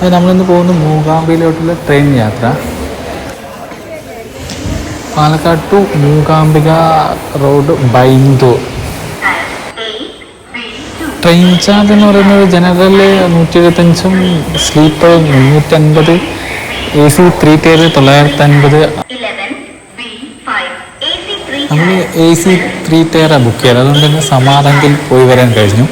അത് നമ്മളിന്ന് പോകുന്ന മൂകാംബികയിലോട്ടുള്ള ട്രെയിൻ യാത്ര. Palakkad to Mookambika road Byndoor. Train charge എന്ന് പറയുന്നത് ജനറൽ നൂറ്റി എഴുപത്തഞ്ചും സ്ലീപ്പർ മുന്നൂറ്റൻപത് എ സി ത്രീ ടയർ തൊള്ളായിരത്തി അൻപത് 11B5 AC3 നമ്മൾ എ സി ത്രീ ടയറാണ് ബുക്ക് ചെയ്തത്. അതുകൊണ്ട് തന്നെ സമാധാനത്തിൽ പോയി വരാൻ കഴിഞ്ഞു.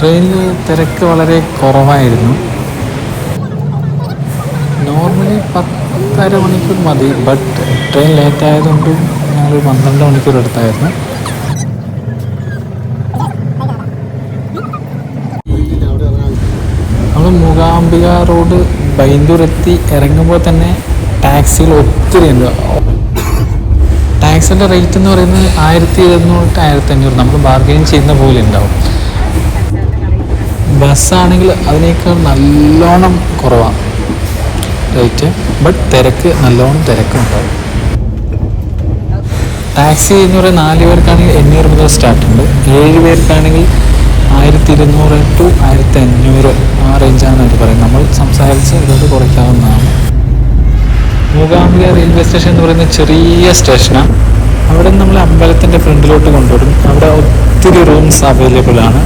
ട്രെയിനിൽ തിരക്ക് വളരെ കുറവായിരുന്നു. നോർമലി പത്തര മണിക്കൂർ മതി ബട്ട് ട്രെയിൻ ലേറ്റ് ആയതുകൊണ്ട് ഞങ്ങൾ പന്ത്രണ്ട് മണിക്കൂർ എടുത്തായിരുന്നു. നമ്മൾ മൂകാംബിക റോഡ് ബൈന്ദൂർ എത്തി ഇറങ്ങുമ്പോൾ തന്നെ ടാക്സികൾ ഒത്തിരി ഉണ്ട്. ടാക്സിന്റെ റേറ്റ് എന്ന് പറയുന്നത് ആയിരത്തി ഇരുന്നൂറ് ആയിരത്തി അഞ്ഞൂറ്. നമ്മൾ ബാർഗെയിൻ ചെയ്യുന്ന പോലെ ഉണ്ടാവും. ബസ്സാണെങ്കിൽ അതിനേക്കാൾ നല്ലോണം കുറവാണ്. റേറ്റ് ബട്ട് തിരക്ക് നല്ലോണം തിരക്കുണ്ടാവും ടാക്സി എന്ന് പറയുന്നത് നാല് പേർക്കാണെങ്കിൽ എണ്ണൂറ് മുതൽ സ്റ്റാർട്ട് ഉണ്ട്. ഏഴ് പേർക്കാണെങ്കിൽ ആയിരത്തി ഇരുന്നൂറ് ടു ആയിരത്തി അഞ്ഞൂറ് ആ റേഞ്ചാണ് അവർ പറയുന്നത്. നമ്മൾ സംസാരിച്ച് ഇതോട് കുറയ്ക്കാവുന്നതാണ്. മൂകാംബിക റെയിൽവേ സ്റ്റേഷൻ എന്ന് പറയുന്ന ചെറിയ സ്റ്റേഷനാണ് അവിടെ നമ്മൾ അമ്പലത്തിന്റെ ഫ്രണ്ടിലോട്ട് കൊണ്ടുവരും. അവിടെ ഒത്തിരി റൂംസ് അവൈലബിൾ ആണ്.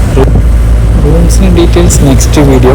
റൂംസിന് ഡീറ്റെയിൽസ് നെക്സ്റ്റ് വീഡിയോ